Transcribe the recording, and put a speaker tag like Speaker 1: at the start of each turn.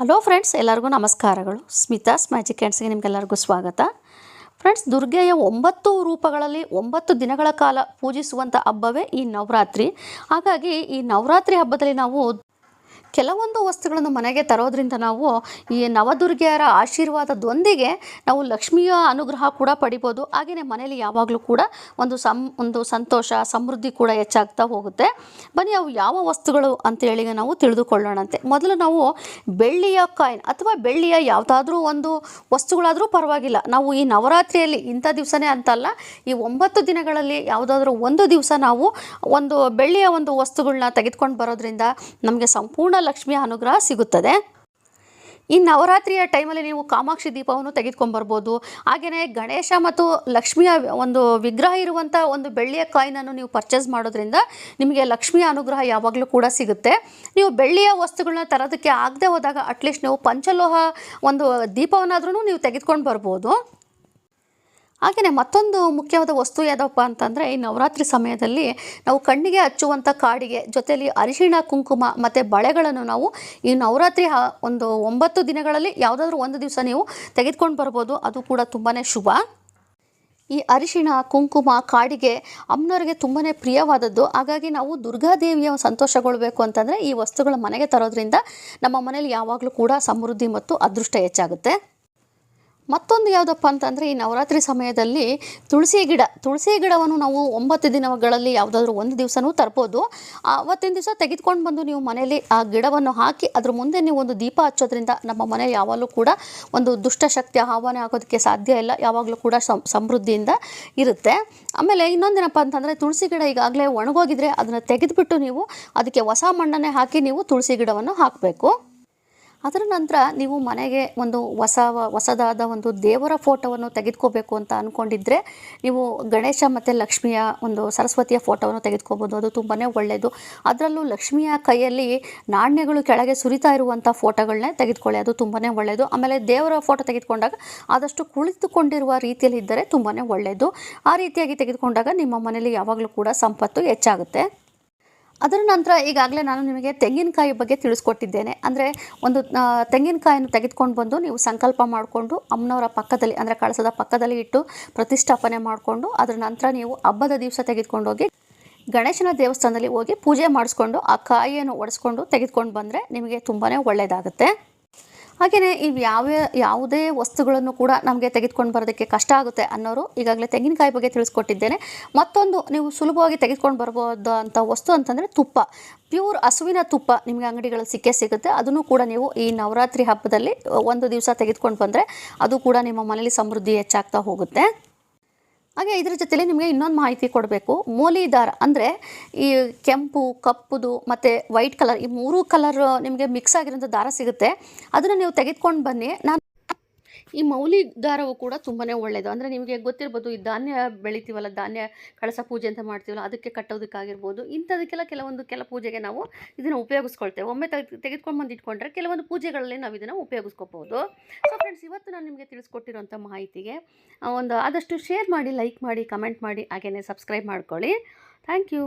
Speaker 1: Hello friends ಎಲ್ಲರಿಗೂ ನಮಸ್ಕಾರಗಳು. Smitha's magic ಹ್ಯಾಂಡ್ಸ್ಗೆ ನಿಮಗೆಲ್ಲರಿಗೂ ಸ್ವಾಗತ. ಫ್ರೆಂಡ್ಸ್ ದುರ್ಗೆಯ ಒಂಬತ್ತು ರೂಪಗಳಲ್ಲಿ ಒಂಬತ್ತು ದಿನಗಳ ಕಾಲ ಪೂಜಿಸುವಂಥ ಹಬ್ಬವೇ ಈ ನವರಾತ್ರಿ. ಹಾಗಾಗಿ ಈ ನವರಾತ್ರಿ ಹಬ್ಬದಲ್ಲಿ ನಾವು ಕೆಲವೊಂದು ವಸ್ತುಗಳನ್ನು ಮನೆಗೆ ತರೋದ್ರಿಂದ ನಾವು ಈ ನವದುರ್ಗೆಯರ ಆಶೀರ್ವಾದದೊಂದಿಗೆ ನಾವು ಲಕ್ಷ್ಮಿಯ ಅನುಗ್ರಹ ಕೂಡ ಪಡಿಬೋದು. ಹಾಗೆಯೇ ಮನೆಯಲ್ಲಿ ಯಾವಾಗಲೂ ಕೂಡ ಒಂದು ಸಂ, ಒಂದು ಸಂತೋಷ, ಸಮೃದ್ಧಿ ಕೂಡ ಹೆಚ್ಚಾಗ್ತಾ ಹೋಗುತ್ತೆ. ಬನ್ನಿ, ಅವು ಯಾವ ವಸ್ತುಗಳು ಅಂತೇಳಿ ನಾವು ತಿಳಿದುಕೊಳ್ಳೋಣಂತೆ. ಮೊದಲು ನಾವು ಬೆಳ್ಳಿಯ ಕಾಯಿನ್ ಅಥವಾ ಬೆಳ್ಳಿಯ ಯಾವುದಾದ್ರೂ ಒಂದು ವಸ್ತುಗಳಾದರೂ ಪರವಾಗಿಲ್ಲ. ನಾವು ಈ ನವರಾತ್ರಿಯಲ್ಲಿ ಇಂಥ ದಿವಸನೇ ಅಂತಲ್ಲ, ಈ ಒಂಬತ್ತು ದಿನಗಳಲ್ಲಿ ಯಾವುದಾದ್ರೂ ಒಂದು ದಿವಸ ನಾವು ಒಂದು ಬೆಳ್ಳಿಯ ಒಂದು ವಸ್ತುಗಳನ್ನ ತೆಗೆದುಕೊಂಡು ಬರೋದ್ರಿಂದ ನಮಗೆ ಸಂಪೂರ್ಣ ಲಕ್ಷ್ಮಿಯ ಅನುಗ್ರಹ ಸಿಗುತ್ತದೆ. ಈ ನವರಾತ್ರಿಯ ಟೈಮಲ್ಲಿ ನೀವು ಕಾಮಾಕ್ಷಿ ದೀಪವನ್ನು ತೆಗೆದುಕೊಂಬರ್ಬೋದು ಹಾಗೆಯೇ ಗಣೇಶ ಮತ್ತು ಲಕ್ಷ್ಮಿಯ ಒಂದು ವಿಗ್ರಹ ಇರುವಂಥ ಒಂದು ಬೆಳ್ಳಿಯ ಕಾಯಿನನ್ನು ನೀವು ಪರ್ಚೇಸ್ ಮಾಡೋದ್ರಿಂದ ನಿಮಗೆ ಲಕ್ಷ್ಮಿಯ ಅನುಗ್ರಹ ಯಾವಾಗಲೂ ಕೂಡ ಸಿಗುತ್ತೆ. ನೀವು ಬೆಳ್ಳಿಯ ವಸ್ತುಗಳನ್ನ ತರೋದಕ್ಕೆ ಆಗದೆ ಹೋದಾಗ ಅಟ್ಲೀಸ್ಟ್ ನೀವು ಪಂಚಲೋಹ ಒಂದು ದೀಪವನ್ನಾದ್ರೂ ನೀವು ತೆಗೆದುಕೊಂಡು ಬರ್ಬೋದು ಹಾಗೆಯೇ ಮತ್ತೊಂದು ಮುಖ್ಯವಾದ ವಸ್ತು ಯಾವುದಪ್ಪ ಅಂತಂದರೆ ಈ ನವರಾತ್ರಿ ಸಮಯದಲ್ಲಿ ನಾವು ಕಣ್ಣಿಗೆ ಹಚ್ಚುವಂಥ ಕಾಡಿಗೆ ಜೊತೆಯಲ್ಲಿ ಅರಿಶಿಣ, ಕುಂಕುಮ ಮತ್ತು ಬಳೆಗಳನ್ನು ನಾವು ಈ ನವರಾತ್ರಿ ಒಂದು ಒಂಬತ್ತು ದಿನಗಳಲ್ಲಿ ಯಾವುದಾದ್ರೂ ಒಂದು ದಿವಸ ನೀವು ತೆಗೆದುಕೊಂಡು ಬರ್ಬೋದು. ಅದು ಕೂಡ ತುಂಬಾ ಶುಭ. ಈ ಅರಿಶಿಣ, ಕುಂಕುಮ, ಕಾಡಿಗೆ ಅಮ್ಮನವರಿಗೆ ತುಂಬಾ ಪ್ರಿಯವಾದದ್ದು. ಹಾಗಾಗಿ ನಾವು ದುರ್ಗಾದೇವಿಯ ಸಂತೋಷಗೊಳ್ಬೇಕು ಅಂತಂದರೆ ಈ ವಸ್ತುಗಳ ಮನೆಗೆ ತರೋದ್ರಿಂದ ನಮ್ಮ ಮನೇಲಿ ಯಾವಾಗಲೂ ಕೂಡ ಸಮೃದ್ಧಿ ಮತ್ತು ಅದೃಷ್ಟ ಹೆಚ್ಚಾಗುತ್ತೆ. ಮತ್ತೊಂದು ಯಾವುದಪ್ಪ ಅಂತಂದರೆ ಈ ನವರಾತ್ರಿ ಸಮಯದಲ್ಲಿ ತುಳಸಿ ಗಿಡ, ತುಳಸಿ ಗಿಡವನ್ನು ನಾವು ಒಂಬತ್ತು ದಿನಗಳಲ್ಲಿ ಯಾವುದಾದ್ರೂ ಒಂದು ದಿವಸನೂ ತರ್ಬೋದು. ಅವತ್ತಿನ ದಿವಸ ತೆಗೆದುಕೊಂಡು ಬಂದು ನೀವು ಮನೆಯಲ್ಲಿ ಆ ಗಿಡವನ್ನು ಹಾಕಿ ಅದ್ರ ಮುಂದೆ ನೀವು ಒಂದು ದೀಪ ಹಚ್ಚೋದ್ರಿಂದ ನಮ್ಮ ಮನೆ ಯಾವಾಗಲೂ ಕೂಡ ಒಂದು ದುಷ್ಟಶಕ್ತಿ ಆಹ್ವಾನ ಆಗೋದಕ್ಕೆ ಸಾಧ್ಯ ಇಲ್ಲ, ಯಾವಾಗಲೂ ಕೂಡ ಸಮೃದ್ಧಿಯಿಂದ ಇರುತ್ತೆ. ಆಮೇಲೆ ಇನ್ನೊಂದೇನಪ್ಪ ಅಂತಂದರೆ ತುಳಸಿ ಗಿಡ ಈಗಾಗಲೇ ಒಣಗೋಗಿದ್ರೆ ಅದನ್ನು ತೆಗೆದುಬಿಟ್ಟು ನೀವು ಅದಕ್ಕೆ ಹೊಸ ಮಣ್ಣನ್ನೇ ಹಾಕಿ ನೀವು ತುಳಸಿ ಗಿಡವನ್ನು ಹಾಕಬೇಕು. ಅದರ ನಂತರ ನೀವು ಮನೆಗೆ ಒಂದು ಹೊಸ ಹೊಸದಾದ ಒಂದು ದೇವರ ಫೋಟೋವನ್ನು ತೆಗೆದುಕೋಬೇಕು ಅಂತ ಅಂದ್ಕೊಂಡಿದ್ರೆ ನೀವು ಗಣೇಶ ಮತ್ತು ಲಕ್ಷ್ಮಿಯ ಒಂದು ಸರಸ್ವತಿಯ ಫೋಟೋವನ್ನು ತೆಗೆದುಕೋಬೋದು. ಅದು ತುಂಬಾ ಒಳ್ಳೆಯದು ಅದರಲ್ಲೂ ಲಕ್ಷ್ಮಿಯ ಕೈಯಲ್ಲಿ ನಾಣ್ಯಗಳು ಕೆಳಗೆ ಸುರಿತಾ ಇರುವಂಥ ಫೋಟೋಗಳನ್ನೇ ತೆಗೆದುಕೊಳ್ಳಿ. ಅದು ತುಂಬಾ ಒಳ್ಳೆಯದು ಆಮೇಲೆ ದೇವರ ಫೋಟೋ ತೆಗೆದುಕೊಂಡಾಗ ಆದಷ್ಟು ಕುಳಿತುಕೊಂಡಿರುವ ರೀತಿಯಲ್ಲಿ ಇದ್ದರೆ ತುಂಬಾ ಒಳ್ಳೆಯದು ಆ ರೀತಿಯಾಗಿ ತೆಗೆದುಕೊಂಡಾಗ ನಿಮ್ಮ ಮನೆಯಲ್ಲಿ ಯಾವಾಗಲೂ ಕೂಡ ಸಂಪತ್ತು ಹೆಚ್ಚಾಗುತ್ತೆ. ಅದರ ನಂತರ ಈಗಾಗಲೇ ನಾನು ನಿಮಗೆ ತೆಂಗಿನಕಾಯಿ ಬಗ್ಗೆ ತಿಳಿಸ್ಕೊಟ್ಟಿದ್ದೇನೆ. ಅಂದರೆ ಒಂದು ತೆಂಗಿನಕಾಯನ್ನು ತೆಗೆದುಕೊಂಡು ಬಂದು ನೀವು ಸಂಕಲ್ಪ ಮಾಡಿಕೊಂಡು ಅಮ್ಮನವರ ಪಕ್ಕದಲ್ಲಿ, ಅಂದರೆ ಕಳಸದ ಪಕ್ಕದಲ್ಲಿ ಇಟ್ಟು ಪ್ರತಿಷ್ಠಾಪನೆ ಮಾಡಿಕೊಂಡು ಅದರ ನಂತರ ನೀವು ಹಬ್ಬದ ದಿವಸ ತೆಗೆದುಕೊಂಡು ಹೋಗಿ ಗಣೇಶನ ದೇವಸ್ಥಾನದಲ್ಲಿ ಹೋಗಿ ಪೂಜೆ ಮಾಡಿಸ್ಕೊಂಡು ಆ ಕಾಯಿಯನ್ನು ಒಡೆಸ್ಕೊಂಡು ತೆಗೆದುಕೊಂಡು ಬಂದರೆ ನಿಮಗೆ ತುಂಬಾ ಒಳ್ಳೆಯದಾಗುತ್ತೆ ಹಾಗೆಯೇ ಇವು ಯಾವ ಯಾವುದೇ ವಸ್ತುಗಳನ್ನು ಕೂಡ ನಮಗೆ ತೆಗೆದುಕೊಂಡು ಬರೋದಕ್ಕೆ ಕಷ್ಟ ಆಗುತ್ತೆ ಅನ್ನೋರು ಈಗಾಗಲೇ ತೆಂಗಿನಕಾಯಿ ಬಗ್ಗೆ ತಿಳಿಸ್ಕೊಟ್ಟಿದ್ದೇನೆ. ಮತ್ತೊಂದು, ನೀವು ಸುಲಭವಾಗಿ ತೆಗೆದುಕೊಂಡು ಬರಬಹುದಂಥ ವಸ್ತು ಅಂತಂದರೆ ತುಪ್ಪ. ಪ್ಯೂರ್ ಹಸುವಿನ ತುಪ್ಪ ನಿಮಗೆ ಅಂಗಡಿಗಳಲ್ಲಿ ಸಿಕ್ಕೇ ಸಿಗುತ್ತೆ. ಅದನ್ನು ಕೂಡ ನೀವು ಈ ನವರಾತ್ರಿ ಹಬ್ಬದಲ್ಲಿ, ಒಂದು ದಿವಸ ತೆಗೆದುಕೊಂಡು ಬಂದರೆ ಅದು ಕೂಡ ನಿಮ್ಮ ಮನೇಲಿ ಸಮೃದ್ಧಿ ಹೆಚ್ಚಾಗ್ತಾ ಹೋಗುತ್ತೆ. ಹಾಗೆ ಇದರ ಜೊತೆಲಿ ನಿಮಗೆ ಇನ್ನೊಂದು ಮಾಹಿತಿ ಕೊಡಬೇಕು. ಮೂಲಿ ದಾರ ಅಂದರೆ ಈ ಕೆಂಪು, ಕಪ್ಪುದು ಮತ್ತು ವೈಟ್ ಕಲರ್ ಈ ಮೂರು ಕಲರ್ ನಿಮಗೆ ಮಿಕ್ಸ್ ಆಗಿರೋಂಥ ದಾರ ಸಿಗುತ್ತೆ. ಅದನ್ನು ನೀವು ತೆಗೆದುಕೊಂಡು ಬನ್ನಿ. ನಾನು ಈ ಮೌಲಿ ದಾರವು ಕೂಡ ತುಂಬಾ ಒಳ್ಳೆಯದು ಅಂದರೆ ನಿಮಗೆ ಗೊತ್ತಿರ್ಬೋದು ಈ ಧಾನ್ಯ ಬೆಳಿತೀವಲ್ಲ, ಧಾನ್ಯ ಕಳಸ ಪೂಜೆ ಅಂತ ಮಾಡ್ತೀವಲ್ಲ, ಅದಕ್ಕೆ ಕಟ್ಟೋದಕ್ಕಾಗಿರ್ಬೋದು. ಇಂಥದಕ್ಕೆಲ್ಲ ಕೆಲವೊಂದು, ಕೆಲ ಪೂಜೆಗೆ ನಾವು ಇದನ್ನು ಉಪಯೋಗಿಸ್ಕೊಳ್ತೇವೆ. ಒಮ್ಮೆ ತೆಗೆ ತೆಗೆದುಕೊಂಡು ಬಂದು ಇಟ್ಕೊಂಡ್ರೆ ಕೆಲವೊಂದು ಪೂಜೆಗಳಲ್ಲಿ ನಾವು ಇದನ್ನು ಉಪಯೋಗಿಸ್ಕೋಬೋದು ಸೊ ಫ್ರೆಂಡ್ಸ್ ಇವತ್ತು ನಾನು ನಿಮಗೆ ತಿಳಿಸ್ಕೊಟ್ಟಿರೋಂಥ ಮಾಹಿತಿಗೆ ಒಂದು ಆದಷ್ಟು ಶೇರ್ ಮಾಡಿ ಲೈಕ್ ಮಾಡಿ ಕಮೆಂಟ್ ಮಾಡಿ ಹಾಗೆಯೇ ಸಬ್ಸ್ಕ್ರೈಬ್ ಮಾಡ್ಕೊಳ್ಳಿ. Thank you